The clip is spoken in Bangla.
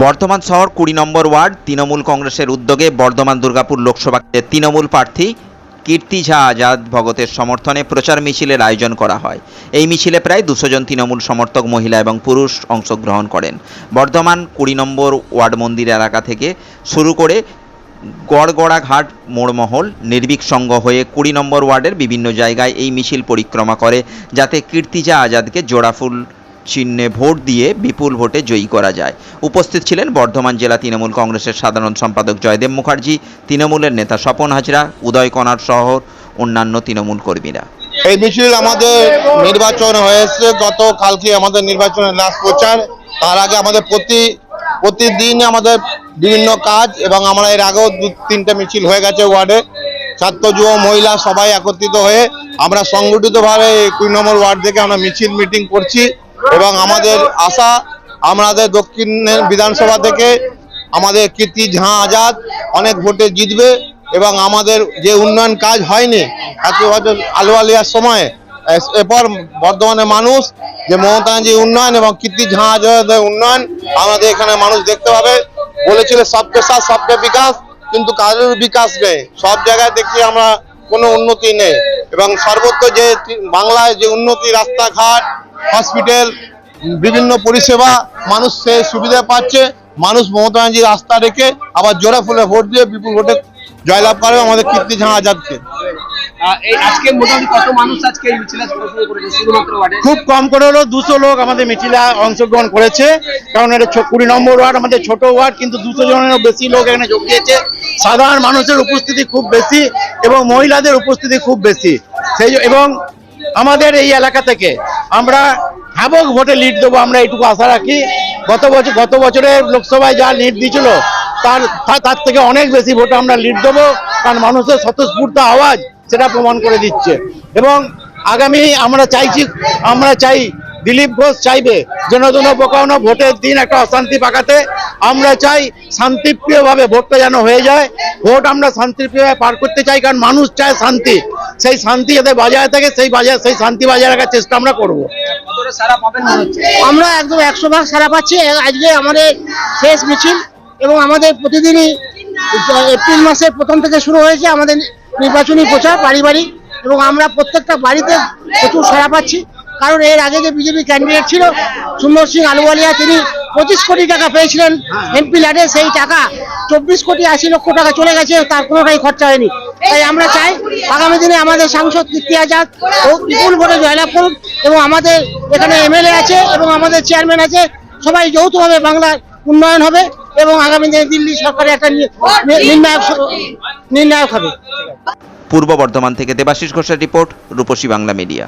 বর্ধমান শহর কুড়ি নম্বর ওয়ার্ড, তৃণমূল কংগ্রেসের উদ্যোগে বর্ধমান দুর্গাপুর লোকসভা তৃণমূল প্রার্থী কীর্তি ঝা আজাদ ভগতের সমর্থনে প্রচার মিছিলের আয়োজন করা হয়। এই মিছিলে প্রায় দুশো জন তৃণমূল সমর্থক, মহিলা এবং পুরুষ অংশগ্রহণ করেন। বর্ধমান কুড়ি নম্বর ওয়ার্ড মন্দির এলাকা থেকে শুরু করে গড়গড়া ঘাট মোড়মহল নির্ভীক সংঘ হয়ে কুড়ি নম্বর ওয়ার্ডের বিভিন্ন জায়গায় এই মিছিল পরিক্রমা করে, যাতে কীর্তিজা আজাদকে জোড়াফুল চিহ্নে ভোট দিয়ে বিপুল ভোটে জয়ী করা যায়। উপস্থিত ছিলেন বর্ধমান জেলা তৃণমূল কংগ্রেসের সাধারণ সম্পাদক জয়দেব মুখার্জি, তৃণমূলের নেতা স্বপন হাজরা, উদয় কনার সহ অন্যান্য তৃণমূল কর্মীরা। এই মিছিল আমাদের নির্বাচন হয়েছে। গত কালকে আমাদের নির্বাচনের লাস্ট প্রচার তার আগে আমাদের প্রতি, প্রতিদিন আমাদের বিভিন্ন কাজ এবং আমরা এর আগেও দু, তিনটে মিছিল হয়ে গেছে ওয়ার্ডে। ছাত্র, যুব, মহিলা সবাই একত্রিত হয়ে আমরা সংগঠিতভাবে কুড়ি নম্বর ওয়ার্ড থেকে আমরা মিছিল মিটিং করছি। এবং আমাদের আশা আমাদের দক্ষিণের বিধানসভা থেকে আমাদের কীর্তি ঝাঁ আজাদ অনেক ভোটে জিতবে এবং আমাদের যে উন্নয়ন কাজ হয়নি এত বছর আলু আলিয়ার সময় এরপর বর্ধমানের মানুষ যে মমতা ব্যানার্জির উন্নয়ন এবং কীর্তি ঝাঁ আজাদের উন্নয়ন আমাদের এখানে মানুষ দেখতে পাবে। বলেছিল, সবকে সাথ, সবকে বিকাশ। কিন্তু কারোর বিকাশ নেই। সব জায়গায় দেখি আমরা কোনো উন্নতি নেই। এবং সর্বত্র যে বাংলায় যে উন্নতি রাস্তাঘাট হসপিটাল বিভিন্ন পরিষেবা মানুষ সে সুবিধা পাচ্ছে মানুষ মমতা ব্যানার্জির রাস্তা রেখে আবার জোড়া ফুলে ভোট দিয়ে বিপুল ভোটে জয়লাভ করবে আমাদের কীর্তি ঝাঁ আজাদকে আজকে মোটামুটি কত মানুষ আজকে মিছিলে খুব কম করে হলেও দুশো লোক আমাদের মিছিলে অংশগ্রহণ করেছে কারণ এটা ছ- কুড়ি নম্বর ওয়ার্ড আমাদের ছোট ওয়ার্ড কিন্তু দুশো জনেরও বেশি লোক এখানে যোগ দিয়েছে। সাধারণ মানুষের উপস্থিতি খুব বেশি এবং মহিলাদের উপস্থিতি খুব বেশি। সেই এবং আমাদের এই এলাকা থেকে আমরা হ্যাবক ভোটে লিড দেবো, আমরা এইটুকু আশা রাখি। গত বছর গত বছরের লোকসভায় যা লিড দিয়েছিল, তার তার থেকে অনেক বেশি ভোটে আমরা লিড দেবো, কারণ মানুষের স্বতঃস্ফূর্ত আওয়াজ সেটা প্রমাণ করে দিচ্ছে। এবং আগামী আমরা চাইছি, আমরা চাই দিলীপ ঘোষ চাইবে যেন যেন বোকানো ভোটের দিন একটা অশান্তি পাকাতে। আমরা চাই শান্তিপ্রিয়ভাবে ভোটটা যেন হয়ে যায়। ভোট আমরা শান্তিপ্রিয়ভাবে পার করতে চাই, কারণ মানুষ চায় শান্তি। সেই শান্তি যাতে বজায় থাকে, সেই বাজার সেই শান্তি বজায় রাখার চেষ্টা আমরা করব। আমরা একদম একশো ভাগ সারা পাচ্ছি। আজকে আমাদের শেষ মিছিল এবং আমাদের প্রতিদিনই এপ্রিল মাসের প্রথম থেকে শুরু হয়েছে আমাদের নির্বাচনী প্রচার বাড়ি বাড়ি এবং আমরা প্রত্যেকটা বাড়িতে প্রচুর সারা পাচ্ছি। কারণ এর আগে যে বিজেপি ক্যান্ডিডেট ছিল, সুন্দর সিং আলুওয়ালিয়া, তিনি পঁচিশ কোটি টাকা পেয়েছিলেন এমপি ল্যাডে। সেই টাকা চব্বিশ কোটি আশি লক্ষ টাকা চলে গেছে, তার কোনোটাই খরচা হয়নি। তাই আমরা চাই আগামী দিনে আমাদের সাংসদ কীর্তি আজাদ বিপুল ভোটে জয়লাভ করুন এবং আমাদের এখানে এমএলএ আছে এবং আমাদের চেয়ারম্যান আছে, সবাই যৌথভাবে বাংলার উন্নয়ন হবে এবং আগামী দিনে দিল্লি সরকারে একটা নির্ণায়ক নির্ণায়ক হবে। পূর্ব বর্ধমান থেকে দেবাশিস ঘোষের রিপোর্ট, রূপসী বাংলা মিডিয়া।